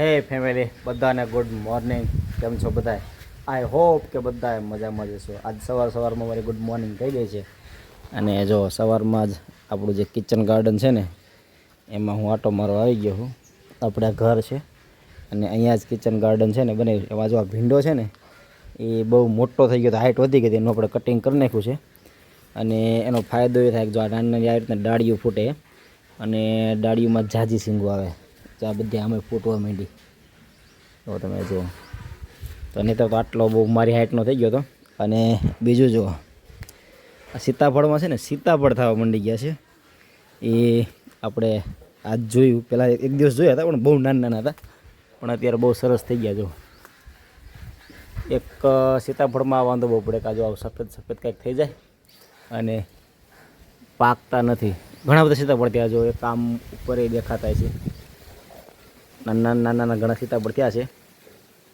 હે ફેમિલી બધાને good morning કેમ છો બધાય? આઈ હોપ કે બધાએ મજામાં જશો આજ સવાર સવારમાં મારી ગુડ મોર્નિંગ થઈ ગઈ છે. અને જો સવારમાં જ આપણું જે કિચન ગાર્ડન છે ને, એમાં હું આટો મારવા આવી ગયો છું. આપણે ઘર છે. અને અહીંયા જ કિચન ગાર્ડન છે ને, બને એમાં જો આ ભીંડો છે ને, એ બહુ મોટો થઈ ગયો, તો હાઇટ વધી ગઈ એનું આપણે કટિંગ કરી નાખ્યું છે. અને એનો ફાયદો એ થાય કે જો આ નાની નાની આવી રીતના ડાળીઓ ફૂટે, અને ડાળીઓમાં ઝાઝી સિંગો આવે. આ બધી આમે ફૂટવા માંડી. તો તમે જુઓ. તો નહીં તો આટલો બહુ મારી હાઇટનો થઈ ગયો હતો અને બીજું જુઓ. આ સીતાફળમાં છે ને, સીતાફળ થવા માંડી ગયા છે. એ આપણે આજ જોયું. પહેલાં એક દિવસ જોયા હતા, પણ બહુ નાના નાના હતા. પણ અત્યારે બહુ સરસ થઈ ગયા જો એક સીતાફળમાં વાંધો બહુ પડે કાજો આવું સફેદ સફેદ કંઈક થઈ જાય અને પાકતા નથી. ઘણા બધા સીતાફળ ત્યાં જો એક આમ ઉપર એ દેખાતા છે. નાના નાના નાના ઘણા સીતાફળ થયા છે.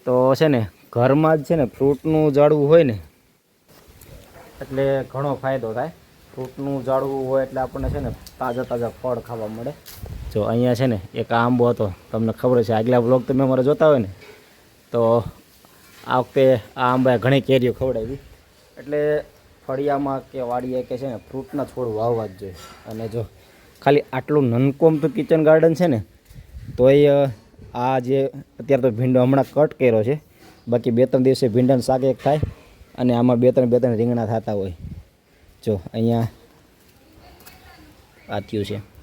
તો છે ને, ઘરમાં જ છે ને, ફ્રૂટનું ઝાડવું હોય ને, એટલે ઘણો ફાયદો થાય. ફ્રૂટનું ઝાડવું હોય એટલે આપણને છે ને, તાજા તાજા ફળ ખાવા મળે. જો અહીંયા છે ને, એક આંબો હતો. તમને ખબર છે આગલા બ્લોગ તમે અમારે જોતા હોય ને, તો આ વખતે આ આંબાએ ઘણી કેરીઓ ખવડાવી. એટલે ફળિયામાં કે વાડીએ કે છે ને, ફ્રૂટના છોડ વાવવા જ જોઈએ. અને જો ખાલી આટલું નનકોમ તો કિચન ગાર્ડન છે ને તોય આ જે અત્યારે તો ભીંડો હમણાં કટ કર્યો છે. બાકી બે ત્રણ દિવસે ભીંડાનું શાક એક થાય અને આમાં બે ત્રણ બે ત્રણ રીંગણા થતા હોય. જો, અહીંયા આ છે.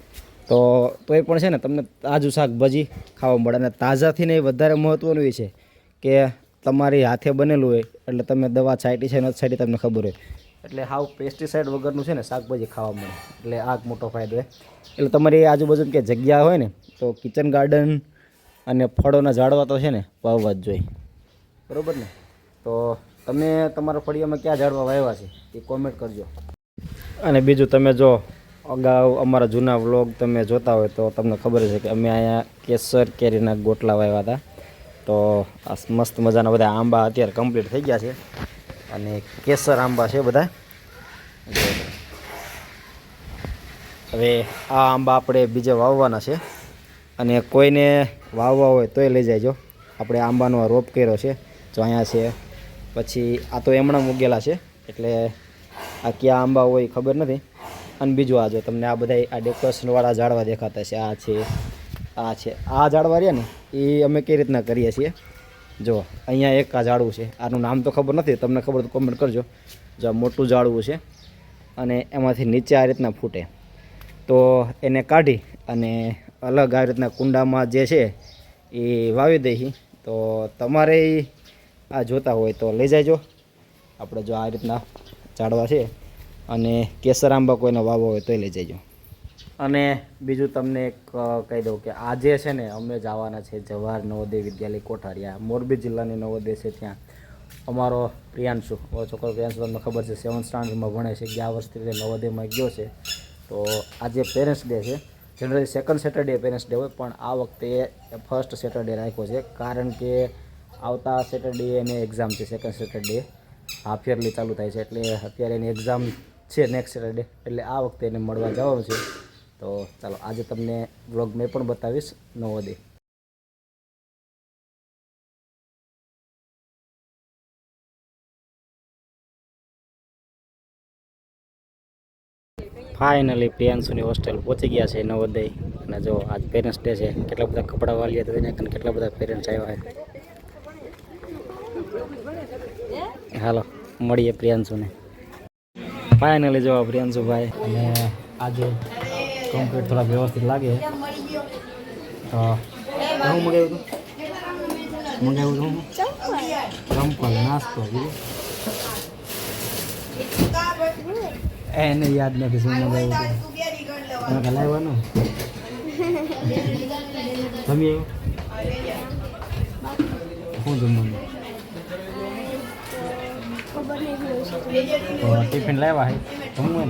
તો, તોય પણ છે ને, તમને તાજું શાકભાજી ખાવા મળે. અને તાજાથી ને એ વધારે મહત્ત્વનું એ છે કે તમારી હાથે બનેલું હોય, એટલે તમે દવા છાંટી છે, નથી છાંટી, તમને ખબર હોય. એટલે હાવ પેસ્ટિસાઇડ વગરનું છે ને શાકભાજી ખાવા મળે. એટલે આ મોટો ફાયદો છે એટલે તમારી આજુબાજુ કે જગ્યા હોય ને, તો કિચન ગાર્ડન અને ફળોના ઝાડવા તો છે ને વાવવા જ જોઈએ. બરોબર ને? તો તમે તમારા ફળિયામાં ક્યાં ઝાડવા વાવ્યા છે? એ કોમેન્ટ કરજો. અને બીજું તમે જો અગાઉ અમારા જૂના વ્લોગ તમે જોતા હોય તો તમને ખબર છે કે અમે અહીંયા કેસર, કેરીના ગોટલા વાવ્યા હતા. તો આ મસ્ત મજાના બધા આંબા અત્યારે કમ્પ્લીટ થઈ ગયા છે. અને કેસર આંબા છે બધા. હવે આ આંબા આપણે બીજે વાવવાના છે. અને કોઈને વાવવા હોય તોય લઈ જાયજો. આપણે આંબાનો રોપ કર્યો છે. જો અહીંયા છે. પછી આ તો એમણા મૂકેલા છે. એટલે આ ક્યાં આંબા હોય ખબર નથી. અને બીજું આ જો તમને આ બધા આ ડેકોરેશનવાળા ઝાડવા દેખાતા છે. આ છે આ છે. આ ઝાડવા રહ્યા ને, એ અમે કઈ રીતના કરીએ છીએ? જો, અહીંયા એક આ ઝાડવું છે. આનું નામ તો ખબર નથી, તમને ખબર તો કોમેન્ટ કરજો. જો મોટું ઝાડવું છે અને એમાંથી નીચે આ રીતના ફૂટે. તો એને કાઢી અને અલગ આ રીતના કુંડામાં જે છે એ વાવી દઈ તો તમારે આ જોતા હોય તો લઈ જાયજો આપણે જો આ રીતના ઝાડવા છે અને કેસર આંબા કોઈને વાવો હોય તોય લઈ જજો. અને બીજું તમને એક કહી દઉં કે આજે છે ને અમે જવાના છે જવાહર નવોદય વિદ્યાલય કોઠારિયા. મોરબી જિલ્લાની નવોદય છે ત્યાં. અમારો પ્રિયાંશુ છોકરો પ્રિયાંશુ, તમને ખબર છે, સેવન્થ સ્ટાન્ડર્ડમાં ભણે છે, ગયા વર્ષથી તે નવોદયમાં ગયો છે. તો આજે પેરેન્ટ્સ ડે છે. Generally second Saturday parents day હોય, પણ આ વખતે ફર્સ્ટ સેટરડે રાખ્યો છે. કારણ કે આવતા સેટરડે એને એક્ઝામ છે, સેકન્ડ સેટરડે. હાફ યરલી ચાલુ થાય છે, એટલે અત્યારે એની એક્ઝામ છે નેક્સ્ટ સેટરડે. એટલે આ વખતે એને મળવા જવાનું છે. તો ચાલો, આજે તમને વ્લોગ મેં પણ બતાવીશ નવોદય ફાઇનલી પ્રિયાંશુની હોસ્ટેલ પહોંચી ગયા છે નવોદય અને જો, આજ પેરેન્ટ્સ ડે છે. કેટલા બધા કપડાં વાલીએ તો એને કેટલા બધા પેરેન્ટ્સ આવ્યા છે હાલો, મળીએ પ્રિયાંશુને. ફાઇનલી જો પ્રિયાંશુભાઈ. અને આજે કમ્પ્લીટ થોડા વ્યવસ્થિત લાગે. તો શું મંગાવ્યું હતું? મગાવ્યું હતું? ચંપલ નાસ્તો એને યાદ નથી શું મગાવ્યું હતું. તમે કાલે આવવાનું તમે શું જમવાનું? તો ટિફિન લાવ્યા હે? જમવું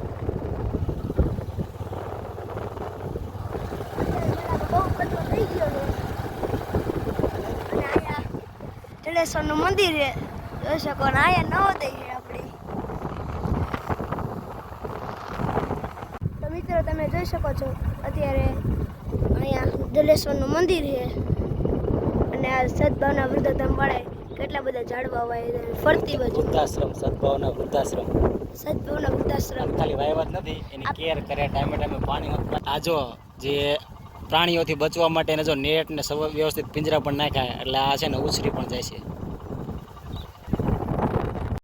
જડેશ્વરનું મંદિર છે. જોઈ શકો ને અહીંયા નવોદય છે આપણે. તો મિત્રો તમે જોઈ શકો છો અત્યારે અહીંયા જલેશ્વરનું મંદિર છે. અને આ સદભાવના વૃદ્ધાશ્રમ વાળે કેટલા બધા ઝાડવા વાય ફરતી બાજુ વૃદ્ધાશ્રમ સદભાવના વૃદ્ધાશ્રમ. સદભાવના વૃદ્ધાશ્રમ. ખાલી વાયવાત નથી એની કેર કરે ટાઈમે ટાઈમે પાણી આ જો જે પ્રાણીઓથી બચવા માટે જો નેટ ને વ્યવસ્થિત પિંજરા પણ નાખ્યા, એટલે આ છે ને ઉછરી પણ જાય છે.